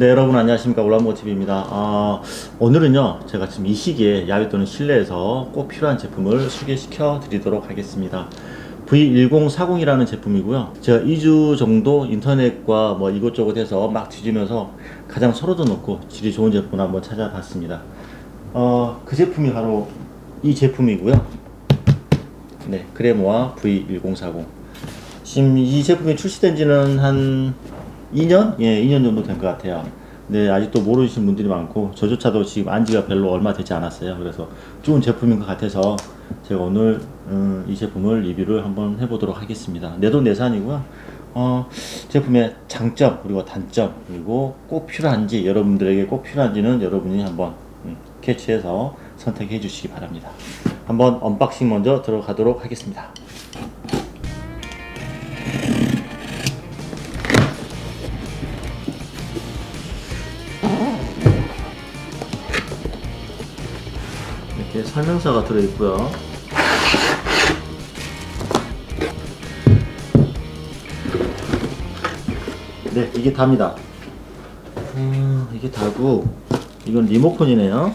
네 여러분 안녕하십니까. 올라모TV입니다. 아, 오늘은요 제가 지금 이 시기에 야외 또는 실내에서 꼭 필요한 제품을 소개시켜 드리도록 하겠습니다. V1040이라는 제품이고요. 제가 2주 정도 인터넷과 뭐 이것저것 해서 막 뒤지면서 가장 서로도 높고 질이 좋은 제품을 한번 찾아봤습니다. 어, 그 제품이 바로 이 제품이고요. 네 그레모아 V1040 지금 이 제품이 출시된 지는 한 2년? 예, 2년 정도 된 것 같아요. 근데 아직도 모르시는 분들이 많고, 저조차도 지금 안지가 별로 얼마 되지 않았어요. 그래서 좋은 제품인 것 같아서 제가 오늘 음, 이 제품을 리뷰를 한번 해보도록 하겠습니다. 내돈내산이고요. 어, 제품의 장점, 그리고 단점, 그리고 꼭 필요한지, 여러분들에게 꼭 필요한지는 여러분이 한번 음, 캐치해서 선택해 주시기 바랍니다. 한번 언박싱 먼저 들어가도록 하겠습니다. 설명서가 들어있고요. 네, 이게 답니다. 음, 이게 다고 이건 리모컨이네요.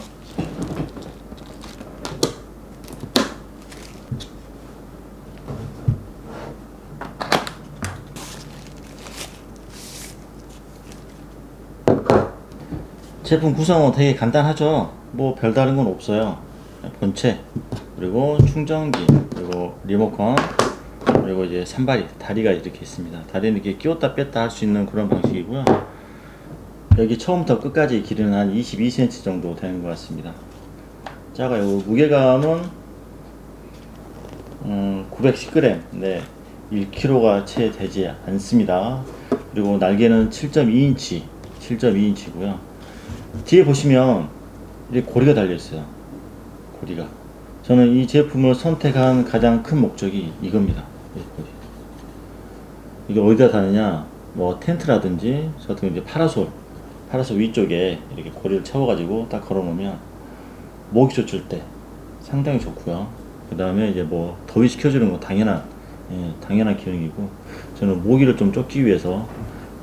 제품 구성은 되게 간단하죠. 뭐 별다른 건 없어요. 본체, 그리고 충전기, 그리고 리모컨, 그리고 이제 산발이, 다리가 이렇게 있습니다. 다리는 이렇게 끼웠다 뺐다 할 수 있는 그런 방식이고요. 여기 처음부터 끝까지 길이는 한 22cm 정도 되는 것 같습니다. 작아요. 무게감은 음, 910g, 네, 1kg가 채 되지 않습니다. 그리고 날개는 7.2인치, 7.2인치고요. 뒤에 보시면 이렇게 고리가 달려 있어요. 고리가. 저는 이 제품을 선택한 가장 큰 목적이 이겁니다. 이게 어디다 다느냐? 뭐 텐트라든지 저 같은 이제 파라솔, 파라솔 위쪽에 이렇게 고리를 채워 가지고 딱 걸어 놓으면 모기 쫓을 때 상당히 좋고요. 그 다음에 이제 뭐 더위 식혀주는 거 당연한 예, 당연한 기능이고 저는 모기를 좀 쫓기 위해서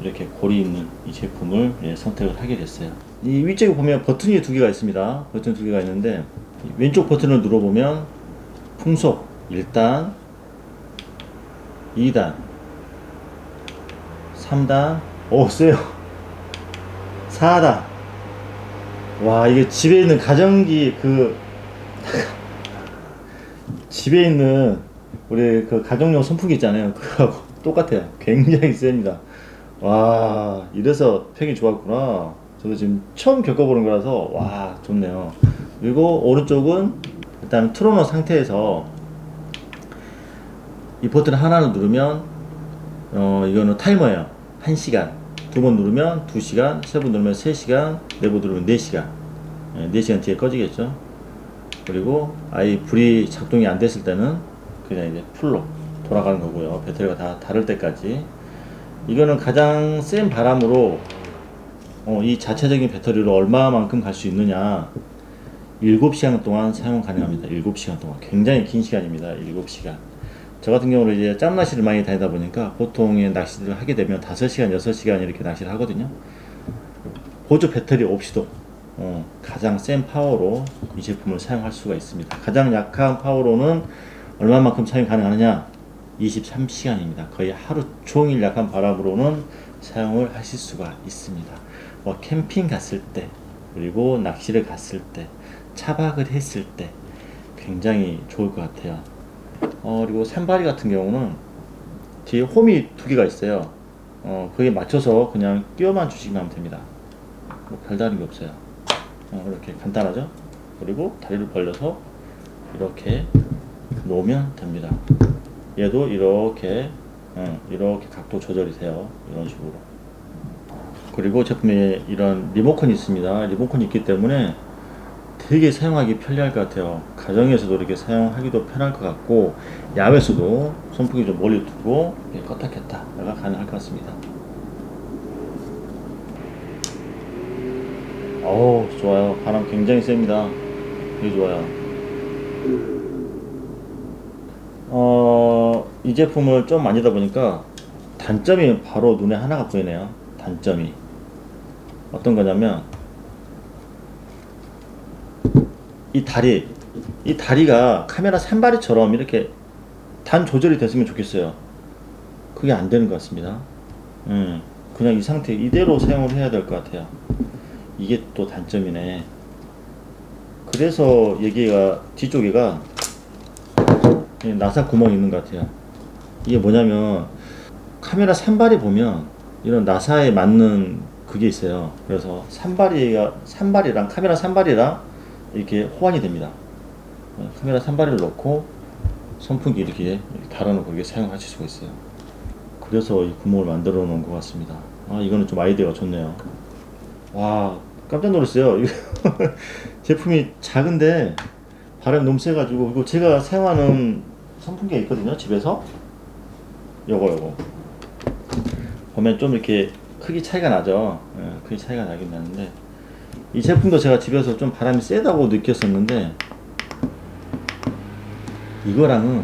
이렇게 고리 있는 이 제품을 예, 선택을 하게 됐어요. 이 위쪽에 보면 버튼이 두 개가 있습니다. 버튼 두 개가 있는데 이 왼쪽 버튼을 눌러보면 풍속 1단, 2단, 3단, 오 세요. 4단. 와 이게 집에 있는 가전기 그 집에 있는 우리 그 가정용 선풍기 있잖아요. 그거하고 똑같아요. 굉장히 셉니다. 와, 이래서 팩이 좋았구나. 저도 지금 처음 겪어보는 거라서, 와, 좋네요. 그리고 오른쪽은 일단 틀어놓은 상태에서 이 버튼 하나를 누르면, 어, 이거는 타이머예요. 1시간. 두 번 누르면 2시간, 세 번 누르면 3시간, 네 번 누르면 4시간. 예, 4시간 뒤에 꺼지겠죠. 그리고 아예 불이 작동이 안 됐을 때는 그냥 이제 풀로 돌아가는 거고요. 배터리가 다 닳을 때까지. 이거는 가장 센 바람으로 어, 이 자체적인 배터리로 얼마만큼 갈 수 있느냐. 7시간 동안 사용 가능합니다. 7시간 동안. 굉장히 긴 시간입니다. 7시간. 저 같은 경우는 이제 짬낚시를 많이 다니다 보니까 보통의 낚시를 하게 되면 5시간 6시간 이렇게 낚시를 하거든요. 보조 배터리 없이도 어, 가장 센 파워로 이 제품을 사용할 수가 있습니다. 가장 약한 파워로는 얼마만큼 사용 가능하느냐? 23시간입니다. 거의 하루 종일 약한 바람으로는 사용을 하실 수가 있습니다. 뭐 캠핑 갔을 때, 그리고 낚시를 갔을 때, 차박을 했을 때 굉장히 좋을 것 같아요. 어, 그리고 산바리 같은 경우는 뒤에 홈이 두 개가 있어요. 어, 거기에 맞춰서 그냥 끼워만 주시면 됩니다. 뭐 별다른 게 없어요. 어, 이렇게 간단하죠? 그리고 다리를 벌려서 이렇게 놓으면 됩니다. 얘도 이렇게 어, 이렇게 각도 조절이 돼요 이런 식으로 그리고 제품에 이런 리모컨이 있습니다. 리모컨이 있기 때문에 되게 사용하기 편리할 것 같아요. 가정에서도 이렇게 사용하기도 편할 것 같고 야외에서도 선풍기 좀 멀리 두고 껐다 켰다가 가능할 것 같습니다. 어우 좋아요. 바람 굉장히 셉니다. 되게 좋아요. 어, 이 제품을 좀 만지다 보니까 단점이 바로 눈에 하나가 보이네요. 단점이. 어떤 거냐면 이 다리 이 다리가 카메라 산발이처럼 이렇게 단 조절이 됐으면 좋겠어요. 그게 안 되는 것 같습니다. 음, 그냥 이 상태 이대로 사용을 해야 될 것 같아요. 이게 또 단점이네. 그래서 여기가 뒤쪽에가 이 나사 구멍이 있는 것 같아요. 이게 뭐냐면 카메라 산발이 보면 이런 나사에 맞는 그게 있어요. 그래서 산발이가 산발이랑 카메라 산발이랑 이렇게 호환이 됩니다. 어, 카메라 산발을 넣고 선풍기 이렇게, 달아놓고 이게 사용하실 수가 있어요. 그래서 이 구멍을 만들어 놓은 것 같습니다. 아 이거는 좀 아이디어가 좋네요. 와 깜짝 놀랐어요. 제품이 작은데 바람이 너무 세가지고 이거 제가 사용하는 선풍기가 있거든요 집에서 요거 요거 보면 좀 이렇게 크기 차이가 나죠. 예, 크기 차이가 나긴 나는데 이 제품도 제가 집에서 좀 바람이 세다고 느꼈었는데 이거랑은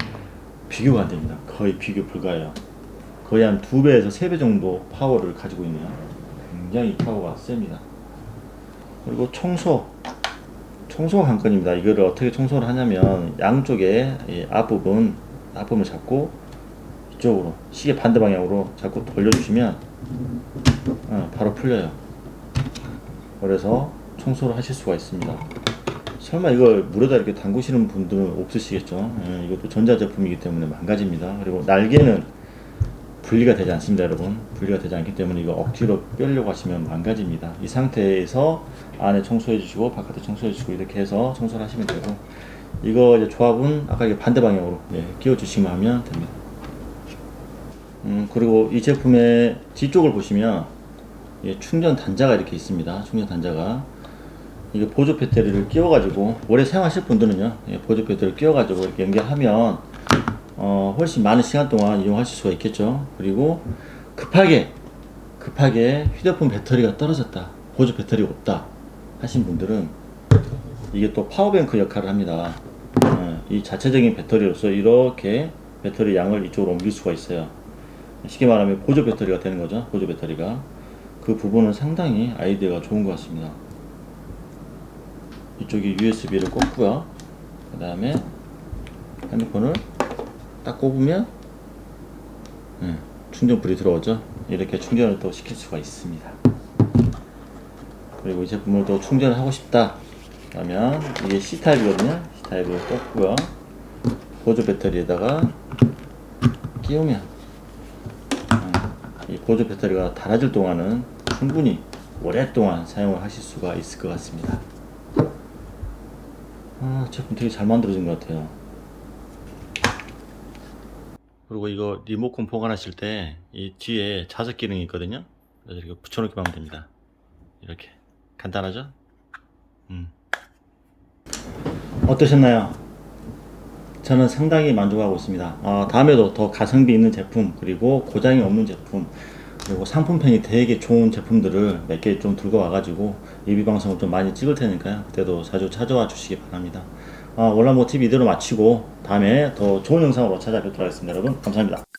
비교가 안 됩니다. 거의 비교 불가해요. 거의 한 두 배에서 세 배 정도 파워를 가지고 있네요. 굉장히 파워가 셉니다. 그리고 청소. 청소 한 건입니다. 이거를 어떻게 청소를 하냐면 양쪽에 이 앞부분, 앞부분을 잡고 이쪽으로 시계 반대 방향으로 자꾸 돌려주시면 어, 바로 풀려요. 그래서 청소를 하실 수가 있습니다. 설마 이걸 물에다 이렇게 담그시는 분들은 없으시겠죠? 예, 이것도 전자제품이기 때문에 망가집니다. 그리고 날개는 분리가 되지 않습니다, 여러분. 분리가 되지 않기 때문에 이거 억지로 빼려고 하시면 망가집니다. 이 상태에서 안에 청소해 주시고 바깥에 청소해 주시고 이렇게 해서 청소를 하시면 되고 이거 이제 조합은 아까 반대 방향으로 예, 끼워 주시면 하면 됩니다. 음, 그리고 이 제품의 뒤쪽을 보시면 예, 충전 단자가 이렇게 있습니다. 충전 단자가 이게 보조 배터리를 끼워가지고 오래 사용하실 분들은요 예, 보조 배터리를 끼워가지고 이렇게 연결하면 어, 훨씬 많은 시간 동안 이용하실 수가 있겠죠. 그리고 급하게 급하게 휴대폰 배터리가 떨어졌다, 보조 배터리가 없다 하신 분들은 이게 또 파워뱅크 역할을 합니다. 어, 이 자체적인 배터리로서 이렇게 배터리 양을 이쪽으로 옮길 수가 있어요. 쉽게 말하면 보조 배터리가 되는 거죠. 보조 배터리가 그 부분은 상당히 아이디어가 좋은 것 같습니다. 이쪽에 USB를 꽂고요. 그 다음에 핸드폰을 딱 꼽으면 예, 충전불이 들어오죠. 이렇게 충전을 또 시킬 수가 있습니다. 그리고 이 제품을 또 충전을 하고 싶다. 그러면 이게 C 타입이거든요. C 타입을 꽂고요. 보조 배터리에다가 끼우면 예, 이 보조 배터리가 닳아질 동안은 충분히 오랫동안 사용을 하실 수가 있을 것 같습니다. 아, 제품 되게 잘 만들어진 것 같아요. 그리고 이거 리모컨 보관하실 때 이 뒤에 자석 기능이 있거든요. 그래서 이렇게 붙여놓기만 하면 됩니다. 이렇게 간단하죠? 음. 어떠셨나요? 저는 상당히 만족하고 있습니다. 아, 다음에도 더 가성비 있는 제품 그리고 고장이 없는 제품 그리고 상품평이 되게 좋은 제품들을 몇 개 좀 들고 와가지고 리뷰 방송을 좀 많이 찍을 테니까요. 그때도 자주 찾아와 주시기 바랍니다. 아, 월남모 TV 이대로 마치고 다음에 더 좋은 영상으로 찾아뵙도록 하겠습니다. 여러분 감사합니다.